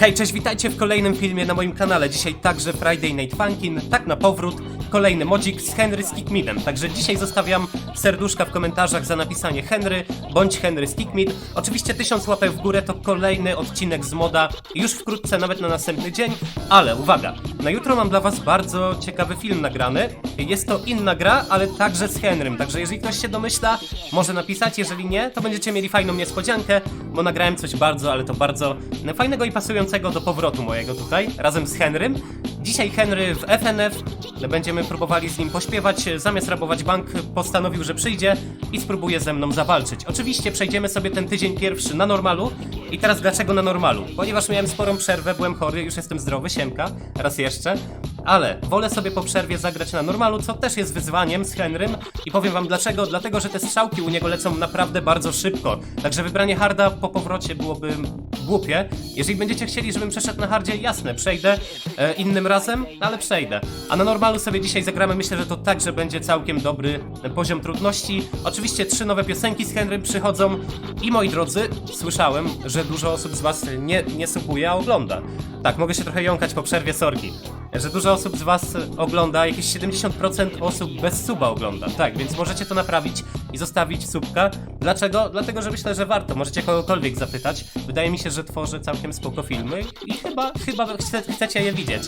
Hej, cześć, witajcie w kolejnym filmie na moim kanale. Dzisiaj także Friday Night Funkin', tak na powrót, kolejny modzik z Henry z. Także dzisiaj zostawiam serduszka w komentarzach za napisanie Henry bądź Henry z. Oczywiście tysiąc łapek w górę to kolejny odcinek z moda, już wkrótce, nawet na następny dzień. Ale uwaga, na jutro mam dla was bardzo ciekawy film nagrany. Jest to inna gra, ale także z Henrym. Także jeżeli ktoś się domyśla, może napisać. Jeżeli nie, to będziecie mieli fajną niespodziankę, bo nagrałem coś bardzo, ale to bardzo fajnego i pasującego do powrotu mojego tutaj, razem z Henrym. Dzisiaj Henry w FNF, będziemy próbowali z nim pośpiewać. Zamiast rabować bank, postanowił, że przyjdzie i spróbuje ze mną zawalczyć. Oczywiście przejdziemy sobie ten tydzień pierwszy na normalu. I teraz dlaczego na normalu? Ponieważ miałem sporą przerwę, byłem chory, już jestem zdrowy, siemka, raz jeszcze. Ale wolę sobie po przerwie zagrać na normalu, co też jest wyzwaniem z Henrym. I powiem wam dlaczego. Dlatego, że te strzałki u niego lecą naprawdę bardzo szybko. Także wybranie harda po powrocie byłoby głupie. Jeżeli będziecie chcieli, żebym przeszedł na hardzie, jasne, przejdę e, innym razem, ale przejdę. A na normalu sobie dzisiaj zagramy, myślę, że to także będzie całkiem dobry e, poziom trudności. Oczywiście trzy nowe piosenki z Henrym przychodzą i moi drodzy, słyszałem, że dużo osób z was nie, nie subuje, a ogląda. Tak, mogę się trochę jąkać po przerwie, sorki. Że dużo osób z was ogląda, jakieś 70% osób bez suba ogląda. Tak, więc możecie to naprawić i zostawić subka. Dlaczego? Dlatego, że myślę, że warto. Możecie kogokolwiek zapytać. Wydaje mi się, że tworzę całkiem spoko filmy i chyba, chyba chce, chcecie je widzieć.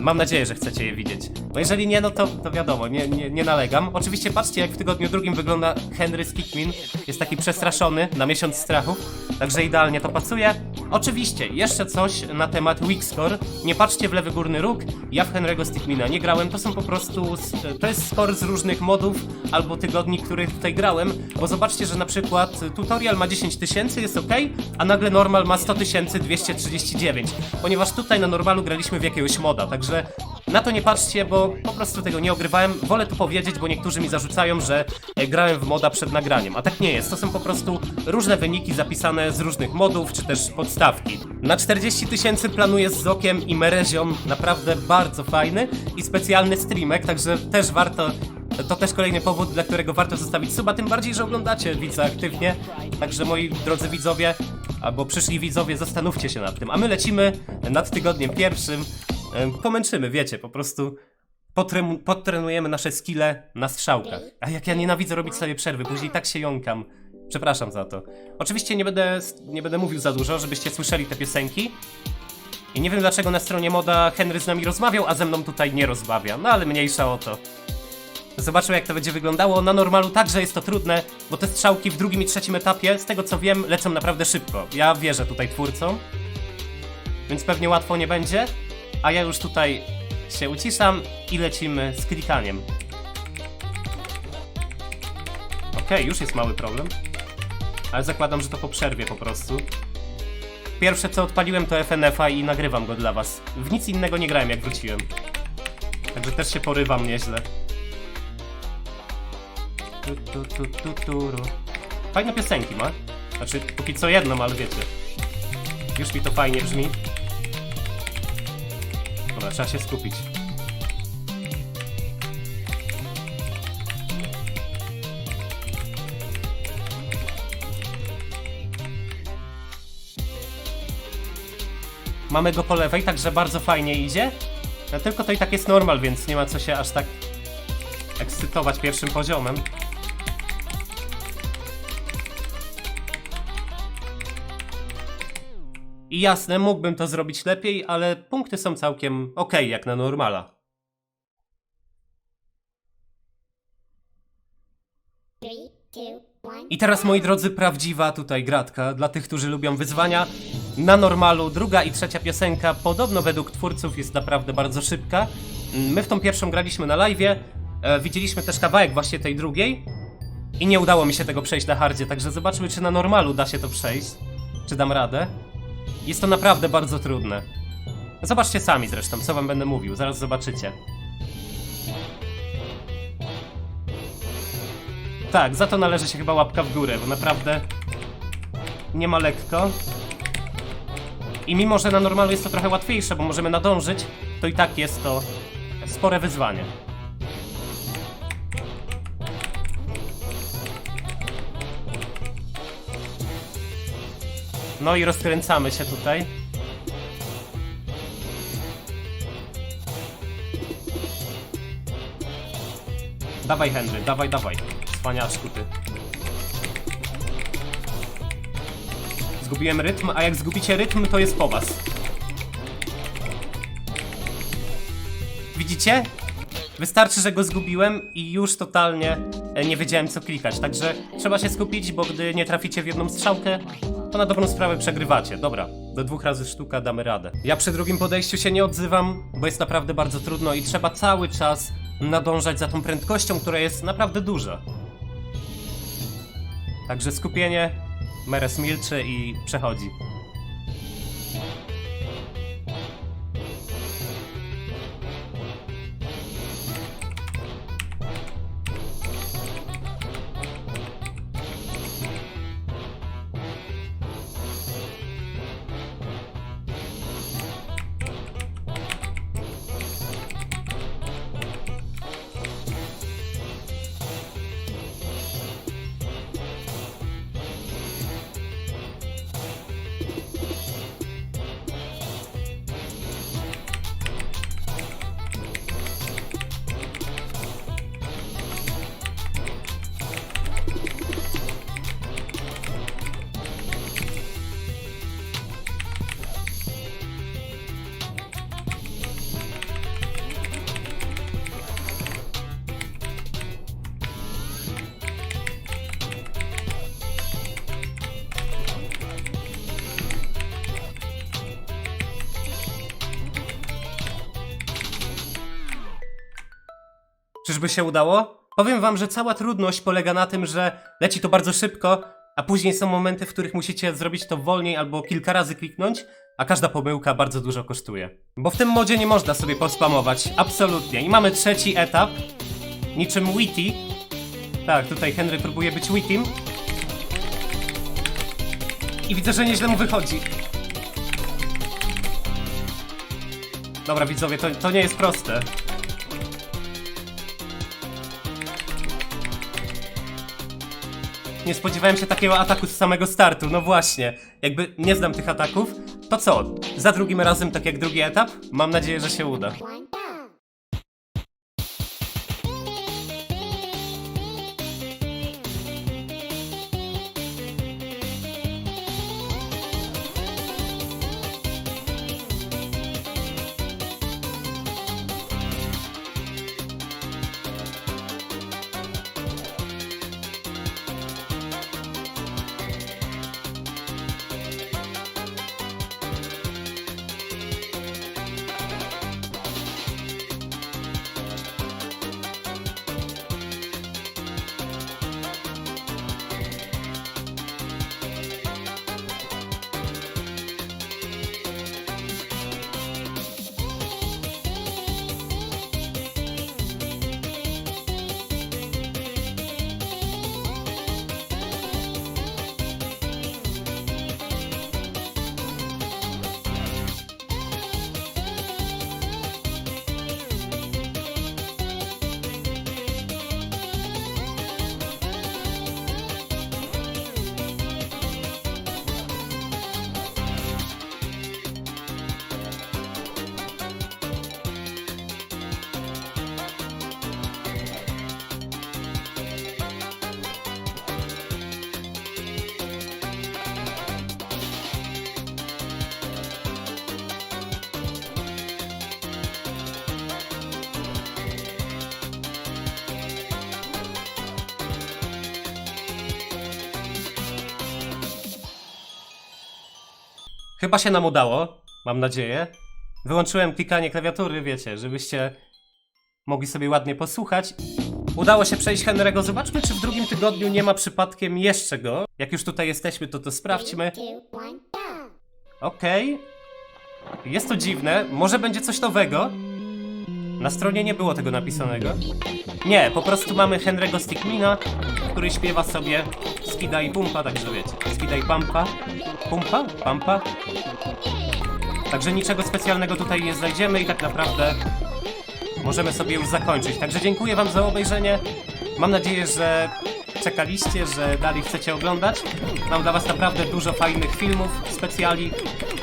Mam nadzieję, że chcecie je widzieć. Bo jeżeli nie, no to, to wiadomo, nie, nie, nie nalegam. Oczywiście patrzcie, jak w tygodniu drugim wygląda Henry z Kickmin. Jest taki przestraszony na miesiąc strachu, także idealnie to pasuje. Oczywiście, jeszcze coś na temat Weakscore. Nie patrzcie w lewy górny róg. Ja w Henry'ego z Kickmina nie grałem, to są po prostu... To jest score z różnych modów albo tygodni, których tutaj grałem, bo zobaczcie, że na przykład tutorial ma 10 tysięcy, jest ok, a nagle normal ma 100 239, ponieważ tutaj na normalu graliśmy w jakiegoś moda, także na to nie patrzcie, bo po prostu tego nie ogrywałem. Wolę tu powiedzieć, bo niektórzy mi zarzucają, że e, grałem w moda przed nagraniem, a tak nie jest. To są po prostu różne wyniki zapisane z różnych modów, czy też podstawki. Na 40 tysięcy planuję z Zokiem i Merezią, naprawdę bardzo fajny i specjalny streamek, także też warto to też kolejny powód, dla którego warto zostawić suba, tym bardziej, że oglądacie widza aktywnie. Także moi drodzy widzowie, albo przyszli widzowie, zastanówcie się nad tym. A my lecimy nad tygodniem pierwszym. Pomęczymy, wiecie, po prostu podtrenujemy nasze skille na strzałkach. A jak ja nienawidzę robić sobie przerwy, później tak się jąkam. Przepraszam za to. Oczywiście nie będę, nie będę mówił za dużo, żebyście słyszeli te piosenki. I nie wiem dlaczego na stronie moda Henry z nami rozmawiał, a ze mną tutaj nie rozmawia. No ale mniejsza o to. Zobaczymy jak to będzie wyglądało. Na normalu także jest to trudne, bo te strzałki w drugim i trzecim etapie, z tego co wiem, lecą naprawdę szybko. Ja wierzę tutaj twórcom, więc pewnie łatwo nie będzie. A ja już tutaj się uciszam i lecimy z klikaniem. Okej, już jest mały problem. Ale zakładam, że to po przerwie po prostu. Pierwsze co odpaliłem to FNF-a i nagrywam go dla was. W nic innego nie grałem jak wróciłem. Także też się porywam nieźle. Tu, tu, tu, tu, turu. Fajne piosenki ma. Znaczy, póki co jedną, ale wiecie. Już mi to fajnie brzmi. Dobra, trzeba się skupić. Mamy go po lewej, także bardzo fajnie idzie. No, tylko to i tak jest normal, więc nie ma co się aż tak ekscytować pierwszym poziomem. I jasne, mógłbym to zrobić lepiej, ale punkty są całkiem ok, jak na normala. I teraz, moi drodzy, prawdziwa tutaj gratka dla tych, którzy lubią wyzwania. Na normalu druga i trzecia piosenka, podobno według twórców, jest naprawdę bardzo szybka. My w tą pierwszą graliśmy na live'ie, e, widzieliśmy też kawałek właśnie tej drugiej i nie udało mi się tego przejść na hardzie, także zobaczmy, czy na normalu da się to przejść. Czy dam radę. Jest to naprawdę bardzo trudne. Zobaczcie sami zresztą, co wam będę mówił, zaraz zobaczycie. Tak, za to należy się chyba łapka w górę, bo naprawdę nie ma lekko. I mimo, że na normalu jest to trochę łatwiejsze, bo możemy nadążyć, to i tak jest to spore wyzwanie. No i rozkręcamy się tutaj. Dawaj Henry, dawaj, dawaj. Wspaniaczku ty. Zgubiłem rytm, a jak zgubicie rytm, to jest po was. Widzicie? Wystarczy, że go zgubiłem i już totalnie e, nie wiedziałem co klikać, także trzeba się skupić, bo gdy nie traficie w jedną strzałkę, to na dobrą sprawę przegrywacie. Dobra, do dwóch razy sztuka damy radę. Ja przy drugim podejściu się nie odzywam, bo jest naprawdę bardzo trudno i trzeba cały czas nadążać za tą prędkością, która jest naprawdę duża. Także skupienie, Meres milczy i przechodzi. Czyżby się udało? Powiem wam, że cała trudność polega na tym, że leci to bardzo szybko, a później są momenty, w których musicie zrobić to wolniej albo kilka razy kliknąć, a każda pomyłka bardzo dużo kosztuje. Bo w tym modzie nie można sobie pospamować, absolutnie. I mamy trzeci etap, niczym Witty. Tak, tutaj Henry próbuje być Wittym. I widzę, że nieźle mu wychodzi. Dobra, widzowie, to, to nie jest proste. Nie spodziewałem się takiego ataku z samego startu, no właśnie. Jakby nie znam tych ataków, to co? Za drugim razem, tak jak drugi etap? Mam nadzieję, że się uda. One Chyba się nam udało, mam nadzieję. Wyłączyłem klikanie klawiatury, wiecie, żebyście mogli sobie ładnie posłuchać. Udało się przejść Henry'ego. Zobaczmy, czy w drugim tygodniu nie ma przypadkiem jeszcze go. Jak już tutaj jesteśmy, to to sprawdźmy. Okej. Jest to dziwne. Może będzie coś nowego? Na stronie nie było tego napisanego. Nie, po prostu mamy Henry'ego Stickmina, który śpiewa sobie Skida i Pumpa, także wiecie. Skida i Pampa. Pumpa? Pampa? Także niczego specjalnego tutaj nie znajdziemy i tak naprawdę możemy sobie już zakończyć. Także dziękuję wam za obejrzenie. Mam nadzieję, że czekaliście, że dalej chcecie oglądać. Mam dla was naprawdę dużo fajnych filmów, specjali.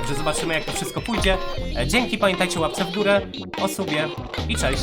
Także zobaczymy jak to wszystko pójdzie. E, Dzięki, pamiętajcie łapce w górę, o subie i cześć.